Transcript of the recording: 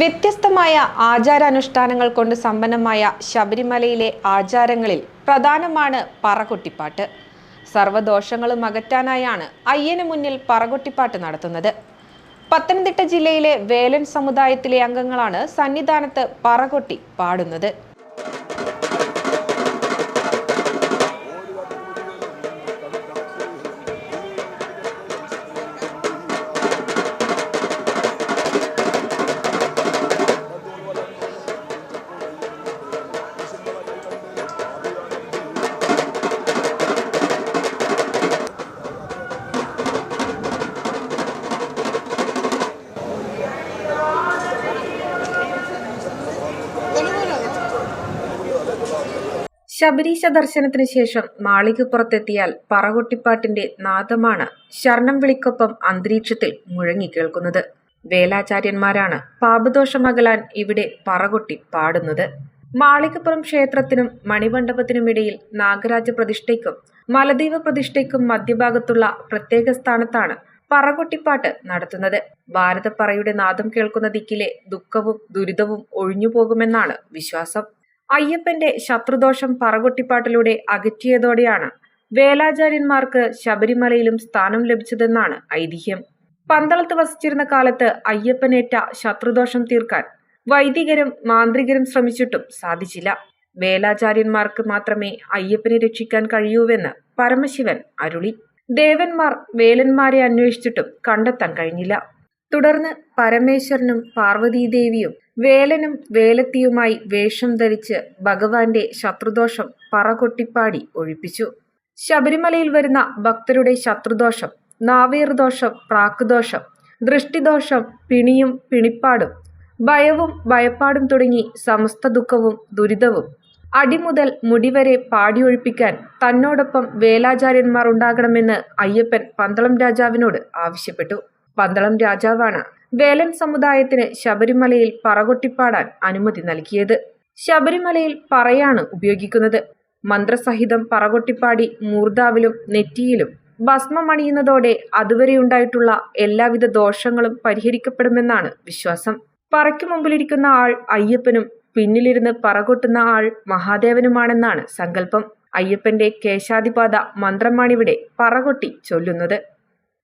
വ്യത്യസ്തമായ ആചാരാനുഷ്ഠാനങ്ങൾ കൊണ്ട് സമ്പന്നമായ ശബരിമലയിലെ ആചാരങ്ങളിൽ പ്രധാനമാണ് പറകൊട്ടിപ്പാട്ട്. സർവദോഷങ്ങളും അകറ്റാനായാണ് അയ്യന് മുന്നിൽ പറകൊട്ടിപ്പാട്ട് നടത്തുന്നത്. പത്തനംതിട്ട ജില്ലയിലെ വേലൻ സമുദായത്തിലെ അംഗങ്ങളാണ് സന്നിധാനത്ത് പറകൊട്ടി പാടുന്നത്. ശബരീശ ദർശനത്തിന് ശേഷം മാളികപ്പുറത്തെത്തിയാൽ പറകൊട്ടിപ്പാട്ടിന്റെ നാദമാണ് ശരണം വിളിക്കൊപ്പം അന്തരീക്ഷത്തിൽ മുഴങ്ങിക്കേൾക്കുന്നത് വേലാചാര്യന്മാരാണ് പാപദോഷമകലാൻ ഇവിടെ പറകൊട്ടി പാടുന്നത്. മാളികപ്പുറം ക്ഷേത്രത്തിനും മണിമണ്ഡപത്തിനുമിടയിൽ നാഗരാജ പ്രതിഷ്ഠയ്ക്കും മലദൈവ പ്രതിഷ്ഠയ്ക്കും മധ്യഭാഗത്തുള്ള പ്രത്യേക സ്ഥാനത്താണ് പറകൊട്ടിപ്പാട്ട് നടത്തുന്നത്. ഭാരതപ്പറയുടെ നാദം കേൾക്കുന്ന ദിക്കിലെ ദുഃഖവും ദുരിതവും ഒഴിഞ്ഞു ഒഴിഞ്ഞുപോകുമെന്നാണ് വിശ്വാസം. അയ്യപ്പന്റെ ശത്രുദോഷം പറകൊട്ടിപ്പാട്ടിലൂടെ അകറ്റിയതോടെയാണ് വേലാചാര്യന്മാർക്ക് ശബരിമലയിലും സ്ഥാനം ലഭിച്ചതെന്നാണ് ഐതിഹ്യം. പന്തളത്ത് വസിച്ചിരുന്ന കാലത്ത് അയ്യപ്പനേറ്റ ശത്രുദോഷം തീർക്കാൻ വൈദികരും മാന്ത്രികരും ശ്രമിച്ചിട്ടും സാധിച്ചില്ല. വേലാചാര്യന്മാർക്ക് മാത്രമേ അയ്യപ്പനെ രക്ഷിക്കാൻ കഴിയൂവെന്ന് പരമശിവൻ അരുളി. ദേവന്മാർ വേലന്മാരെ അന്വേഷിച്ചിട്ടും കണ്ടെത്താൻ കഴിഞ്ഞില്ല. തുടർന്ന് പരമേശ്വരനും പാർവതീദേവിയും വേലനും വേലത്തിയുമായി വേഷം ധരിച്ച് ഭഗവാന്റെ ശത്രുദോഷം പറകൊട്ടിപ്പാടി ഒഴിപ്പിച്ചു. ശബരിമലയിൽ വരുന്ന ഭക്തരുടെ ശത്രുദോഷം നാവീർദോഷം പ്രാക്കുദോഷം ദൃഷ്ടിദോഷം പിണിയും പിണിപ്പാടും ഭയവും ഭയപ്പാടും തുടങ്ങി സമസ്ത ദുഃഖവും ദുരിതവും. അടിമുതൽ മുടിവരെ പാടിയൊഴിപ്പിക്കാൻ തന്നോടൊപ്പം വേലാചാര്യന്മാർ ഉണ്ടാകണമെന്ന് അയ്യപ്പൻ പന്തളം രാജാവിനോട് ആവശ്യപ്പെട്ടു. പന്തളം രാജാവാണ് വേലൻ സമുദായത്തിന് ശബരിമലയിൽ പറകൊട്ടിപ്പാടാൻ അനുമതി നൽകിയത്. ശബരിമലയിൽ പറയാണ് ഉപയോഗിക്കുന്നത്. മന്ത്രസഹിതം പറകൊട്ടിപ്പാടി മൂർദാവിലും നെറ്റിയിലും ഭസ്മമണിയുന്നതോടെ അതുവരെയുണ്ടായിട്ടുള്ള എല്ലാവിധ ദോഷങ്ങളും പരിഹരിക്കപ്പെടുമെന്നാണ് വിശ്വാസം. പറയ്ക്ക് മുമ്പിലിരിക്കുന്ന ആൾ അയ്യപ്പനും പിന്നിലിരുന്ന് പറകൊട്ടുന്ന ആൾ മഹാദേവനുമാണെന്നാണ് സങ്കല്പം. അയ്യപ്പന്റെ കേശാധിപാത മന്ത്രമാണിവിടെ പറകൊട്ടി ചൊല്ലുന്നത്.